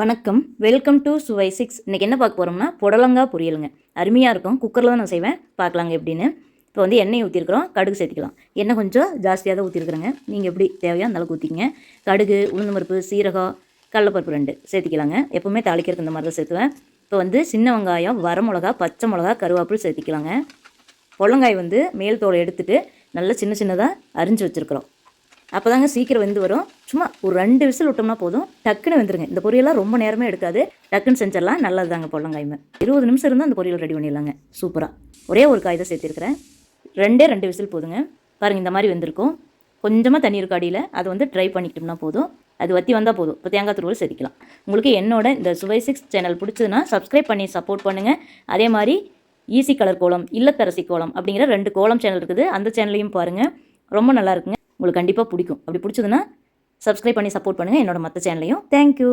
வணக்கம். Welcome to சுவை six இன்றைக்கி என்ன பார்க்க போகிறோம்னா புடலங்காய் பொரியலுங்க. அருமையாக இருக்கும். குக்கரில் தான் நான் செய்வேன். பார்க்கலாங்க எப்படின்னு. இப்போ வந்து எண்ணெய் ஊற்றிருக்கிறோம் கடுகு சேர்த்திக்கலாம். எண்ணெய் கொஞ்சம் ஜாஸ்தியாக தான் ஊற்றிருக்குறேங்க நீங்கள் எப்படி தேவையோ அந்தளவுக்கு ஊற்றிங்க கடுகு உளுந்து பருப்பு சீரகம் கடலப்பருப்பு ரெண்டு சேர்த்துக்கலாங்க. எப்போவுமே தாளிக்கிறதுக்கு இந்த மாதிரி தான் சேர்த்துவேன். இப்போ வந்து சின்ன வெங்காயம் வரமிளகா பச்சை மிளகா கருவேப்பில் சேர்த்துக்கலாங்க. புடலங்காய் வந்து மேல் தோலை எடுத்துகிட்டு நல்லா சின்ன சின்னதாக அரிஞ்சு வச்சுருக்குறோம். அப்போ தாங்க சீக்கிரம் வந்து வரும். சும்மா ஒரு ரெண்டு விசில் விட்டோம்னா போதும். டக்குன்னு வந்துடுங்க இந்த பொரியலாம் ரொம்ப நேரமே எடுக்காது. டக்குன்னு செஞ்சிடலாம். நல்லது தாங்க பொள்ளங்காய்மை இருபது நிமிஷம் இருந்தால் அந்த பொரியல் ரெடி பண்ணிடலாங்க. சூப்பராக ஒரே ஒரு காய் தான் சேர்த்துருக்குறேன். ரெண்டே ரெண்டு விசில் போதுங்க. பாருங்கள் இந்த மாதிரி வந்திருக்கும். கொஞ்சமாக தண்ணி இருக்கு அடியில். அதை வந்து ட்ரை பண்ணிக்கிட்டோம்னா போதும். அது வற்றி வந்தால் போதும். இப்போ தேங்காய் துருவல் சேர்த்திக்கலாம் உங்களுக்கு என்னோட இந்த சுவை சிக்ஸ் சேனல் பிடிச்சதுன்னா சப்ஸ்கிரைப் பண்ணி சப்போர்ட் பண்ணுங்கள் அதே மாதிரி ஈஸி கலர் கோலம் இல்லத்தரசி கோலம் அப்படிங்கிற ரெண்டு கோலம் சேனல் இருக்குது. அந்த சேனலையும் பாருங்கள் ரொம்ப நல்லா இருக்குங்க. உங்களுக்கு கண்டிப்பாக பிடிக்கும். அப்படி பிடிச்சதுன்னா சப்ஸ்கிரைப் பண்ணி சப்போர்ட் பண்ணுங்கள் என்னோட மற்ற சேனலையும் தேங்க்யூ